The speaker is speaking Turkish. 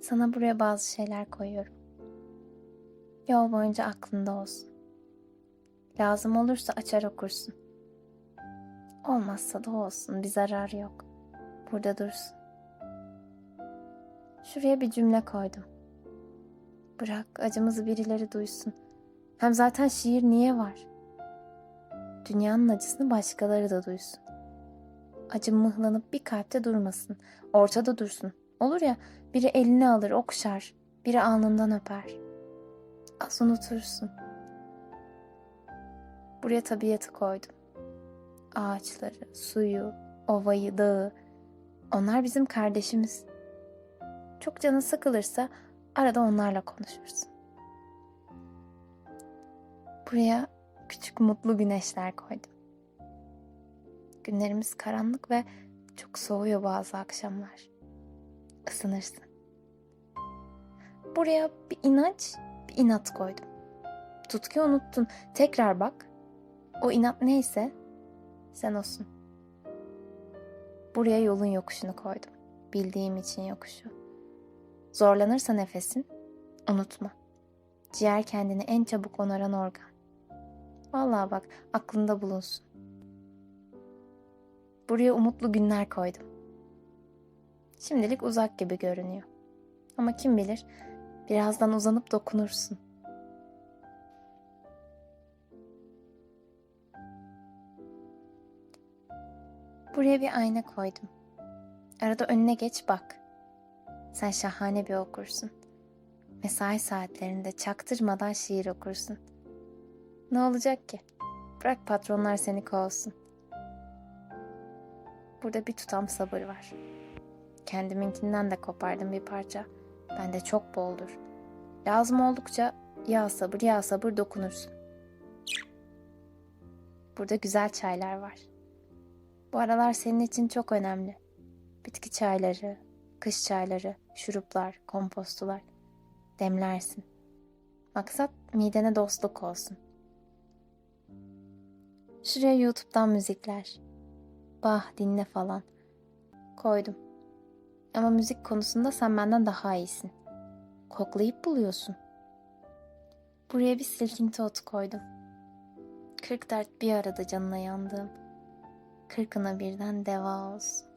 Sana buraya bazı şeyler koyuyorum. Yol boyunca aklında olsun. Lazım olursa açar okursun. Olmazsa da olsun, bir zararı yok. Burada dursun. Şuraya bir cümle koydum. Bırak acımızı birileri duysun. Hem zaten şiir niye var? Dünyanın acısını başkaları da duysun. Acım mıhlanıp bir kalpte durmasın. Ortada dursun. Olur ya biri elini alır okşar. Biri alnından öper. Az unutursun. Buraya tabiatı koydum. Ağaçları, suyu, ovayı, dağı. Onlar bizim kardeşimiz. Çok canın sıkılırsa arada onlarla konuşursun. Buraya küçük mutlu güneşler koydum. Günlerimiz karanlık ve çok soğuyor bazı akşamlar. Isınırsın. Buraya bir inanç, bir inat koydum. Tutku unuttun. Tekrar bak. O inat neyse sen olsun. Buraya yolun yokuşunu koydum. Bildiğim için yokuşu. Zorlanırsa nefesin, unutma. Ciğer kendini en çabuk onaran organ. Vallahi bak aklında bulunsun. Buraya umutlu günler koydum. Şimdilik uzak gibi görünüyor. Ama kim bilir birazdan uzanıp dokunursun. Buraya bir ayna koydum. Arada önüne geç bak. Sen şahane bir okursun. Mesai saatlerinde çaktırmadan şiir okursun. Ne olacak ki? Bırak patronlar seni kovsun. Burada bir tutam sabır var. Kendiminkinden de kopardım bir parça. Bende çok boldur. Lazım oldukça ya sabır ya sabır dokunursun. Burada güzel çaylar var. Bu aralar senin için çok önemli. Bitki çayları, kış çayları, şuruplar, kompostular. Demlersin. Maksat midene dostluk olsun. Şuraya YouTube'dan müzikler. Bah dinle falan. Koydum. Ama müzik konusunda sen benden daha iyisin. Koklayıp buluyorsun. Buraya bir silkinti otu koydum. Kırk dert bir arada canına yandığım. Kırkına birden deva olsun.